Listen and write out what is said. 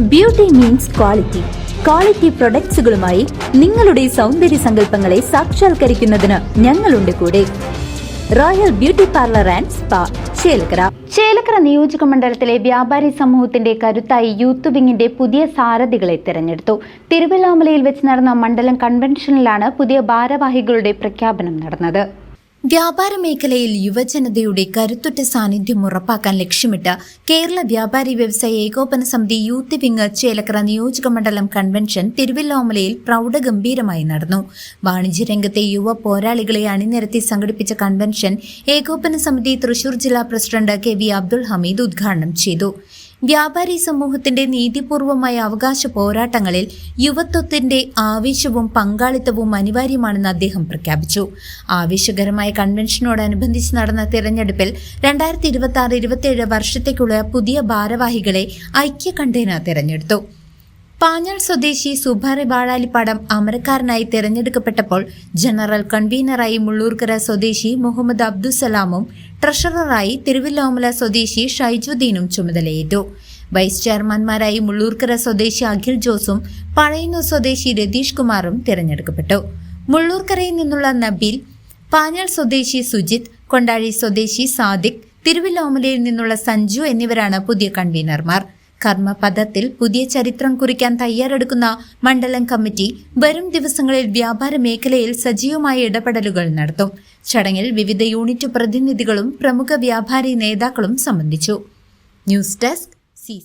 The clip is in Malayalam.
ബ്യൂട്ടി മീൻസ് ക്വാളിറ്റി ക്വാളിറ്റി പ്രൊഡക്ട്സുകളുമായി നിങ്ങളുടെ സൗന്ദര്യ സങ്കല്പങ്ങളെ സാക്ഷാത്കരിക്കുന്നതിന് ഞങ്ങളുണ്ട് കൂടെ. Royal Beauty Parlour and Spa Chelakkara. Chelakkara നിയോജക മണ്ഡലത്തിലെ വ്യാപാരി സമൂഹത്തിന്റെ കരുത്തായി യൂത്ത് വിങ്ങിന്റെ പുതിയ സാരഥികളെ തിരഞ്ഞെടുത്തു. തിരുവല്ലാമലയിൽ വെച്ച് നടന്ന മണ്ഡലം കൺവെൻഷനിലാണ് പുതിയ ഭാരവാഹികളുടെ പ്രഖ്യാപനം നടന്നത്. വ്യാപാര മേഖലയിൽ യുവജനതയുടെ കരുത്തുറ്റ സാന്നിധ്യം ഉറപ്പാക്കാൻ ലക്ഷ്യമിട്ട് കേരള വ്യാപാരി വ്യവസായ ഏകോപന സമിതി യൂത്ത് വിങ് ചേലക്കര നിയോജക മണ്ഡലം കൺവെൻഷൻ തിരുവല്ലോമലയിൽ പ്രൗഢഗംഭീരമായി നടന്നു. വാണിജ്യരംഗത്തെ യുവ പോരാളികളെ അണിനിരത്തി സംഘടിപ്പിച്ച കൺവെൻഷൻ ഏകോപന സമിതി തൃശൂർ ജില്ലാ president K V Abdul Hameed ഉദ്ഘാടനം ചെയ്തു. വ്യാപാരി സമൂഹത്തിന്റെ നീതിപൂർവമായ അവകാശ പോരാട്ടങ്ങളിൽ യുവത്വത്തിന്റെ ആവേശവും പങ്കാളിത്തവും അനിവാര്യമാണെന്ന് അദ്ദേഹം പ്രഖ്യാപിച്ചു. ആവേശകരമായ കൺവെൻഷനോടനുബന്ധിച്ച് നടന്ന തിരഞ്ഞെടുപ്പിൽ രണ്ടായിരത്തി ഇരുപത്തി ആറ് ഇരുപത്തിയേഴ് വർഷത്തേക്കുള്ള പുതിയ ഭാരവാഹികളെ ഐക്യകണ്ഠേന തിരഞ്ഞെടുത്തു. പാഞ്ഞാൾ സ്വദേശി സുഭാറി ബാഴാലിപ്പാടം അമരക്കാരനായി തിരഞ്ഞെടുക്കപ്പെട്ടപ്പോൾ ജനറൽ കൺവീനറായി മുള്ളൂർക്കര സ്വദേശി മുഹമ്മദ് അബ്ദുസലാമും ട്രഷററായി തിരുവല്ലോമല സ്വദേശി ഷൈജുദ്ദീനും ചുമതലയേറ്റു. വൈസ് ചെയർമാൻമാരായി മുള്ളൂർക്കര സ്വദേശി അഖിൽ ജോസും പഴയന്നൂർ സ്വദേശി രതീഷ് കുമാറും തിരഞ്ഞെടുക്കപ്പെട്ടു. മുള്ളൂർക്കരയിൽ നിന്നുള്ള നബീൽ പാഞ്ഞാൾ സ്വദേശി സുജിത് കൊണ്ടാഴി സ്വദേശി സാദിഖ് തിരുവല്ലോമലയിൽ നിന്നുള്ള സഞ്ജു എന്നിവരാണ് പുതിയ കൺവീനർമാർ. കർമ്മപദത്തിൽ പുതിയ ചരിത്രം കുറിക്കാൻ തയ്യാറെടുക്കുന്ന മണ്ഡലം കമ്മിറ്റി വരും ദിവസങ്ങളിൽ വ്യാപാര മേഖലയിൽ സജീവമായ ഇടപെടലുകൾ നടത്തും. ചടങ്ങിൽ വിവിധ യൂണിറ്റ് പ്രതിനിധികളും പ്രമുഖ വ്യാപാരി നേതാക്കളും സംബന്ധിച്ചു. News desk C